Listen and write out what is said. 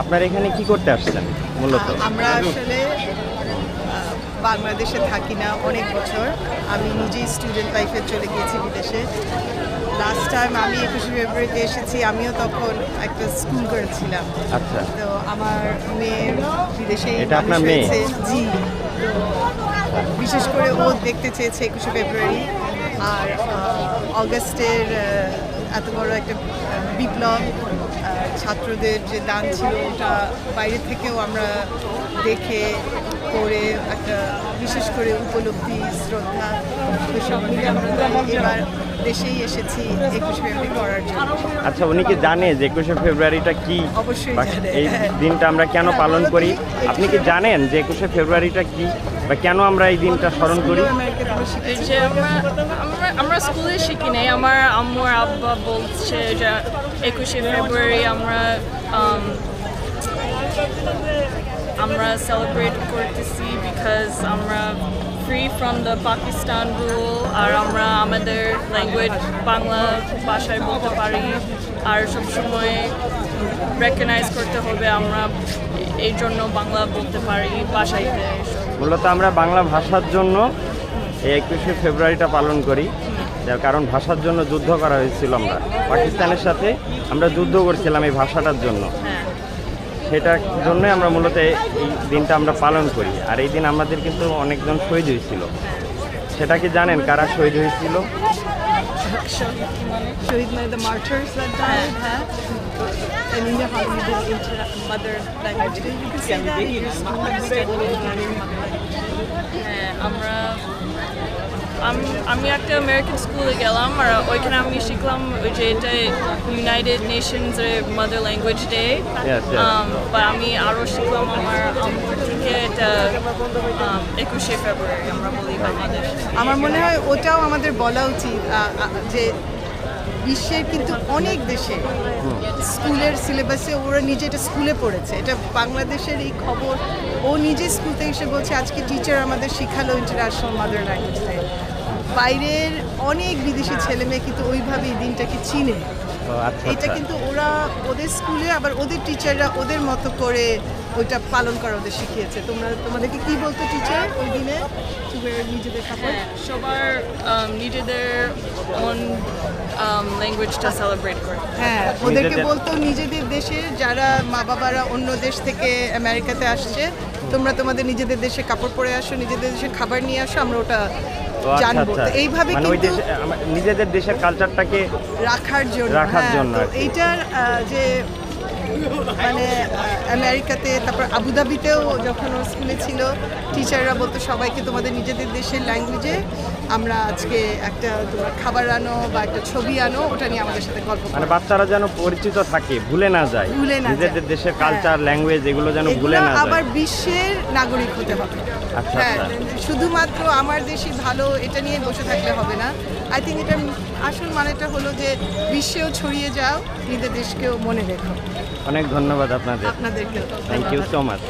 আপনারা এখানে কি করতে আসছেন মূলত? আমরা আসলে বাংলাদেশে থাকি না অনেক বছর। আমি নিজেই স্টুডেন্ট লাইফে চলে গিয়েছি বিদেশে। লাস্ট টাইম আমি একুশে ফেব্রুয়ারিতে এসেছি আমিও তখন একটা স্কুল করেছিলাম আচ্ছা। তো আমার মেয়ে বিদেশে এটা আপনার মেয়ে? জি। বিশেষ করে ও দেখতে চেয়েছে একুশে ফেব্রুয়ারি। আর অগস্টের এত বড় একটা বিপ্লব ছাত্রদের যে দান ছিল ওটা বাইরে থেকেও আমরা দেখে করে একটা বিশেষ করে উপলব্ধি শ্রদ্ধা সব মিলে আমরা এবার দেশেই এসেছি একুশে ফেব্রুয়ারি করার জন্য। আচ্ছা উনি কি জানে যে একুশে ফেব্রুয়ারিটা কি? অবশ্যই এই দিনটা আমরা কেন পালন করি? আপনি কি জানেন যে একুশে ফেব্রুয়ারিটা কি? বা কেন আমরা এই দিনটা স্মরণ করি? যে আমরা আমরা স্কুলে শিখি নাই। আমার আম্মু আর আব্বা বলছে যে একুশে ফেব্রুয়ারি আমরা আমরা সেলিব্রেট করতেছি বিকজ আমরা free from the Pakistan rule আর আমরা আমাদের ল্যাঙ্গুয়েজ বাংলা ভাষায় বলতে পারি। আর সবসময় রেকগনাইজ করতে হবে আমরা এই জন্য বাংলা বলতে পারি এসব মূলত আমরা বাংলা ভাষার জন্য এই একুশে ফেব্রুয়ারিটা পালন করি। যার কারণ ভাষার জন্য যুদ্ধ করা হয়েছিল আমরা। পাকিস্তানের সাথে আমরা যুদ্ধ করছিলাম এই ভাষাটার জন্য। সেটার জন্যই আমরা মূলত এই দিনটা আমরা পালন করি। আর এই দিন আমাদের কিন্তু অনেকজন শহীদ হয়েছিল। সেটা কি জানেন কারা শহীদ হয়েছিল? শহীদ মানে the martyrs that died, huh? And you know how you do inter- mother language. You can say that in your school and study in mother language. হ্যাঁ আমরা আম- আমি একটা আমেরিকান স্কুলে গেলাম আর ওইখানে আমি শিখলাম ওই যে এটা ইউনাইটেড নেশনস এর মাদার ল্যাঙ্গুয়েজ ডে. বা আমি আরও শিখলাম আমার থেকে এটা um, একুশে ফেব্রুয়ারি আমরা বলি বাংলাদেশ আমার মনে হয় ওটাও আমাদের বলা উচিত যে বিশ্বের কিন্তু অনেক দেশে স্কুলের সিলেবাসে ওরা নিজে এটা স্কুলে পড়েছে। এটা বাংলাদেশের এই খবর। ও নিজে স্কুল থেকে এসে বলছে আজকে টিচার আমাদের শিখালো ইন্টারন্যাশনাল মাদার ল্যাঙ্গুয়েজ বাইরের অনেক বিদেশি ছেলে মেয়ে কিন্তু ওইভাবে এই দিনটাকে চিনে। আচ্ছা এটা আচ্ছা কিন্তু ওরা ওদের স্কুলে আবার ওদের টিচাররা ওদের মতো করে ওইটা পালন করা ওদের শিখিয়েছে। তোমরা তোমাদেরকে কি বলতো টিচার ওই দিনে? নিজেদের কাপড় হ্যাঁ সবার নিজেদের ওন ল্যাঙ্গুয়েজটা সেলিব্রেট করে হ্যাঁ ওদেরকে বলতো নিজেদের দেশে যারা মা বাবারা অন্য দেশ থেকে আমেরিকাতে আসছে তোমরা তোমাদের নিজেদের দেশে কাপড় পরে আসো নিজেদের দেশে খাবার নিয়ে আসো আমরা ওটা আচ্ছা, জানব আচ্ছা। এইভাবে মানে কিন্তু নিজেদের দেশের কালচারটাকে রাখার জন্য রাখার হ্যাঁ, জন্য। এইটার যে মানে আমেরিকাতে তারপর আবুধাবিতেও যখন ও স্কুলে ছিল টিচাররা বলতো সবাইকে তোমাদের নিজেদের দেশের ল্যাঙ্গুয়েজে আমরা আজকে একটা তোমার খাবার আনো বা একটা ছবি আনো ওটা নিয়ে আমাদের সাথে গল্প মানে বাচ্চারা যেন পরিচিত থাকে ভুলে না যায় ভুলে না যায়। নিজেদের দেশের। কালচার ল্যাঙ্গুয়েজ এগুলো যেন ভুলে না আবার বিশ্বের নাগরিক হতে হবে আচ্ছা, হ্যাঁ আচ্ছা। শুধুমাত্র আমার দেশই ভালো এটা নিয়ে বসে থাকলে হবে না আই থিঙ্ক এটা আসল মানেটা হলো যে বিশ্বেও ছড়িয়ে যাও নিজের দেশকেও মনে রেখো অনেক ধন্যবাদ আপনাদের। Thank you so much